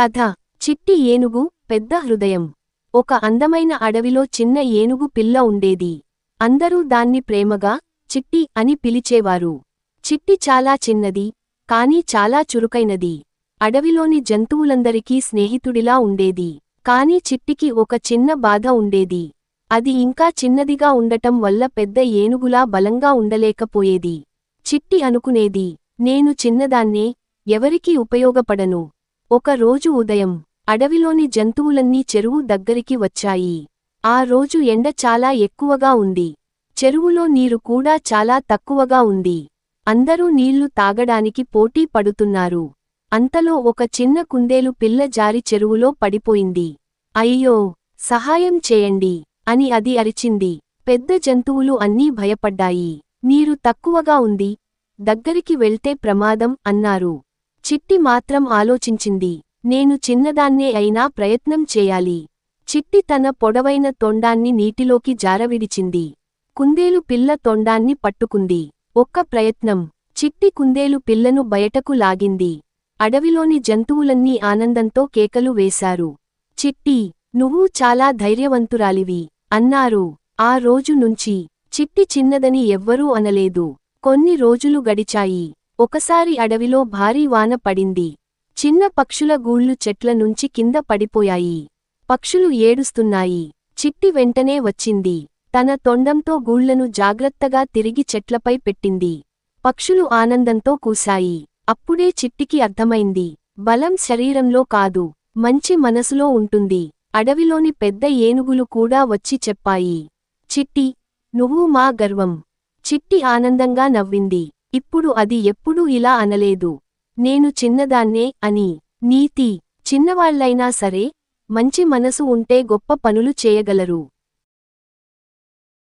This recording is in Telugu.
కథ. చిట్టి ఏనుగు పెద్ద హృదయం. ఒక అందమైన అడవిలో చిన్న ఏనుగు పిల్ల ఉండేది. అందరూ దాన్ని ప్రేమగా చిట్టి అని పిలిచేవారు. చిట్టి చాలా చిన్నది కాని చాలా చురుకైనది. అడవిలోని జంతువులందరికీ స్నేహితుడిలా ఉండేది. కాని చిట్టికి ఒక చిన్న బాధ ఉండేది. అది ఇంకా చిన్నదిగా ఉండటం వల్ల పెద్ద ఏనుగులా బలంగా ఉండలేకపోయేది. చిట్టి అనుకునేది నేను చిన్నదాన్నే ఎవరికీ ఉపయోగపడను. ఒక రోజు ఉదయం అడవిలోని జంతువులన్నీ చెరువు దగ్గరికి వచ్చాయి. ఆ రోజు ఎండ చాలా ఎక్కువగా ఉంది. చెరువులో నీరు కూడా చాలా తక్కువగా ఉంది. అందరూ నీళ్ళు తాగడానికి పోటీ పడుతున్నారు. అంతలో ఒక చిన్న కుందేలు పిల్ల జారి చెరువులో పడిపోయింది. అయ్యో సహాయం చేయండి అని అది అరిచింది. పెద్ద జంతువులు అన్నీ భయపడ్డాయి. నీరు తక్కువగా ఉంది. దగ్గరికి వెళ్తే ప్రమాదం అన్నారు. చిట్టి మాత్రం ఆలోచించింది. నేను చిన్నదాన్నే అయినా ప్రయత్నం చేయాలి. చిట్టి తన పొడవైన తొండాన్ని నీటిలోకి జారవిడిచింది. కుందేలు పిల్ల తొండాన్ని పట్టుకుంది. ఒక్క ప్రయత్నం. చిట్టి కుందేలు పిల్లను బయటకు లాగింది. అడవిలోని జంతువులన్నీ ఆనందంతో కేకలు వేశారు. చిట్టి నువ్వు చాలా ధైర్యవంతురాలివి అన్నారు. ఆ రోజు నుంచి చిట్టి చిన్నదని ఎవ్వరూ అనలేదు. కొన్ని రోజులు గడిచాయి. ఒకసారి అడవిలో భారీ వాన పడింది. చిన్న పక్షుల గూళ్ళు చెట్ల నుంచి కింద పడిపోయాయి. పక్షులు ఏడుస్తున్నాయి. చిట్టి వెంటనే వచ్చింది. తన తొండంతో గూళ్ళను జాగ్రత్తగా తిరిగి చెట్లపై పెట్టింది. పక్షులు ఆనందంతో కూశాయి. అప్పుడే చిట్టికి అర్థమైంది. బలం శరీరంలో కాదు మంచి మనసులో ఉంటుంది. అడవిలోని పెద్ద ఏనుగులు కూడా వచ్చి చెప్పాయి. చిట్టి నువ్వు మా గర్వం. చిట్టి ఆనందంగా నవ్వింది. ఇప్పుడు అది ఎప్పుడూ ఇలా అనలేదు. నేను చిన్నదాన్నే అని. నీతి. చిన్నవాళ్ళైనా సరే మంచి మనసు ఉంటే గొప్ప పనులు చేయగలరు.